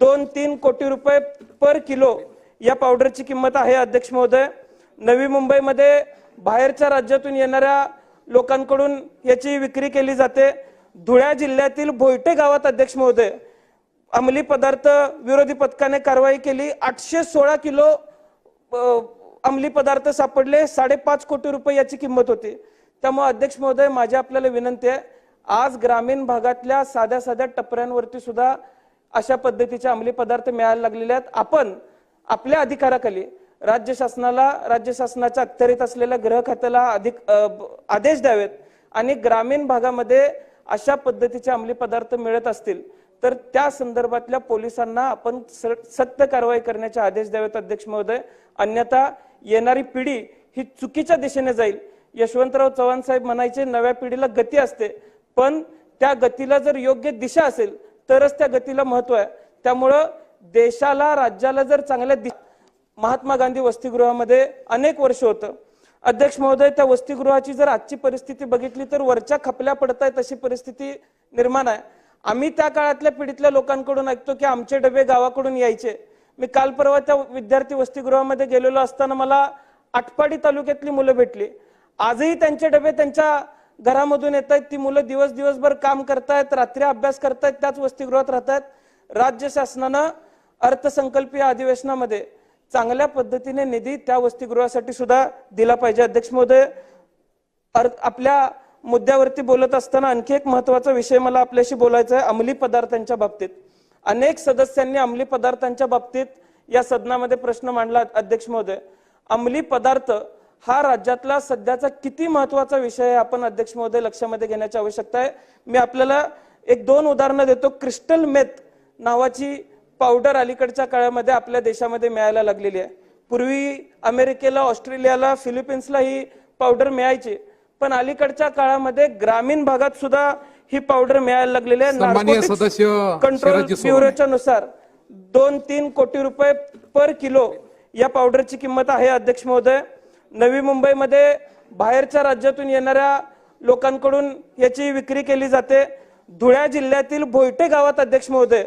दोन तीन कोटी रुपये पर किलो या पावडरची किंमत आहे अध्यक्ष महोदय. नवी मुंबईमध्ये बाहेरच्या राज्यातून येणाऱ्या लोकांकडून याची विक्री केली जाते. धुळ्या जिल्ह्यातील भोयटे गावात अध्यक्ष महोदय अंमली पदार्थ विरोधी पथकाने कारवाई केली. आठशे सोळा किलो अंमली पदार्थ सापडले. साडेपाच कोटी रुपये याची किंमत होती. त्यामुळे अध्यक्ष महोदय माझी आपल्याला विनंती आहे आज ग्रामीण भागातल्या साध्या साध्या टपऱ्यांवरती सुद्धा अशा पद्धतीचे अंमली पदार्थ मिळायला लागलेले आहेत. आपण आपल्या अधिकाराखाली राज्य शासनाला राज्य शासनाच्या अखत्यारीत असलेल्या गृह खात्याला अधिक आदेश द्यावेत आणि ग्रामीण भागामध्ये अशा पद्धतीचे अंमली पदार्थ मिळत असतील तर त्या संदर्भातल्या पोलिसांना आपण स- सत्य कारवाई करण्याचे आदेश द्यावेत अध्यक्ष महोदय. अन्यथा येणारी पिढी ही चुकीच्या दिशेने जाईल. यशवंतराव चव्हाण साहेब म्हणायचे नव्या पिढीला गती असते पण त्या गतीला जर योग्य दिशा असेल तरच त्या गतीला महत्त्व आहे. त्यामुळं देशाला राज्याला जर चांगल्या दि महात्मा गांधी वसतिगृहामध्ये अनेक वर्ष होतं. अध्यक्ष महोदय त्या वसतिगृहाची जर आजची परिस्थिती बघितली तर वरच्या खपल्या पडतायत अशी परिस्थिती निर्माण आहे. आम्ही त्या काळातल्या पिढीतल्या लोकांकडून ऐकतो की आमचे डबे गावाकडून यायचे. मी काल परवा त्या विद्यार्थी वसतिगृहामध्ये गेलेलो असताना मला आटपाडी तालुक्यातली मुलं भेटली. आजही त्यांचे डबे त्यांच्या घरामधून येत आहेत ती मुलं दिवस दिवसभर काम करतायत रात्री अभ्यास करतायत त्याच वसतिगृहात राहतात राज्य शासनानं अर्थसंकल्पीय अधिवेशनामध्ये चांगल्या पद्धतीने निधी त्या वसतिगृहासाठी सुद्धा दिला पाहिजे. अध्यक्ष महोदय आपल्या मुद्द्यावरती बोलत असताना आणखी एक महत्त्वाचा विषय मला आपल्याशी बोलायचा आहे अंमली पदार्थांच्या बाबतीत. अनेक सदस्यांनी अंमली पदार्थांच्या बाबतीत या सदनामध्ये प्रश्न मांडला अध्यक्ष महोदय. अंमली पदार्थ हा राज्यातला सध्याचा किती महत्त्वाचा विषय आपण अध्यक्ष महोदय लक्षामध्ये घेण्याची आवश्यकता आहे. मी आपल्याला एक दोन उदाहरणं देतो. क्रिस्टल मेथ नावाची पावडर अलीकडच्या काळामध्ये आपल्या देशामध्ये मिळायला लागलेली आहे. पूर्वी अमेरिकेला ऑस्ट्रेलियाला फिलिपिन्सला ही पावडर मिळायची. पण अलीकडच्या काळामध्ये ग्रामीण भागात सुद्धा ही पावडर मिळायला लागलेली आहे. कंट्रोल. ब्युरोच्या नुसार दोन तीन कोटी रुपये पर किलो या पावडरची किंमत आहे अध्यक्ष महोदय. नवी मुंबईमध्ये बाहेरच्या राज्यातून येणाऱ्या लोकांकडून याची विक्री केली जाते. धुळ्या जिल्ह्यातील भोयटे गावात अध्यक्ष महोदय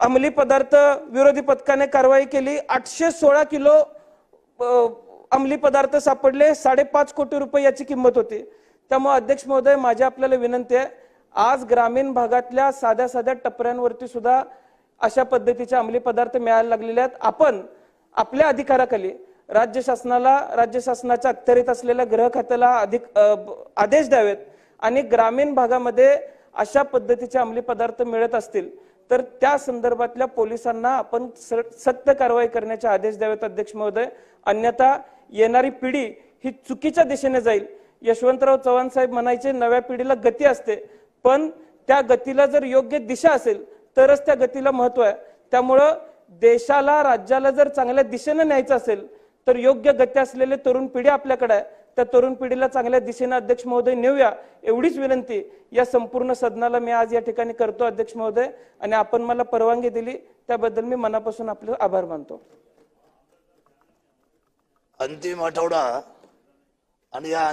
अंमली पदार्थ विरोधी पथकाने कारवाई केली. आठशे सोळा किलो अंमली पदार्थ सापडले. साडेपाच कोटी रुपये याची किंमत होती. त्यामुळे अध्यक्ष महोदय माझी आपल्याला विनंती आहे आज ग्रामीण भागातल्या साध्या साध्या टपऱ्यांवरती सुद्धा अशा पद्धतीचे अंमली पदार्थ मिळायला लागलेले आहेत. आपण आपल्या अधिकाराखाली राज्य शासनाला राज्य शासनाच्या अखत्यारीत असलेल्या गृह खात्याला अधिक आदेश द्यावेत आणि ग्रामीण भागामध्ये अशा पद्धतीचे अंमली पदार्थ मिळत असतील तर त्या संदर्भातल्या पोलिसांना आपण स- सत्य कारवाई करण्याचे आदेश द्यावेत अध्यक्ष महोदय. अन्यथा येणारी पिढी ही चुकीच्या दिशेने जाईल. यशवंतराव चव्हाण साहेब म्हणायचे नव्या पिढीला गती असते पण त्या गतीला जर योग्य दिशा असेल तरच त्या गतीला महत्त्व आहे. त्यामुळं देशाला राज्याला जर चांगल्या दिशेने न्यायचं असेल तर योग्य गती असलेले तरुण पिढी आपल्याकडे आहे. त्या तरुण पिढीला चांगल्या दिशेने अध्यक्ष महोदय नेऊया. एवढीच विनंती या संपूर्ण सदनाला मी आज या ठिकाणी करतो अध्यक्ष महोदय. आणि आपण मला परवानगी दिली त्याबद्दल मी मनापासून आपले आभार मानतो. अंतिम आठवडा. आणि या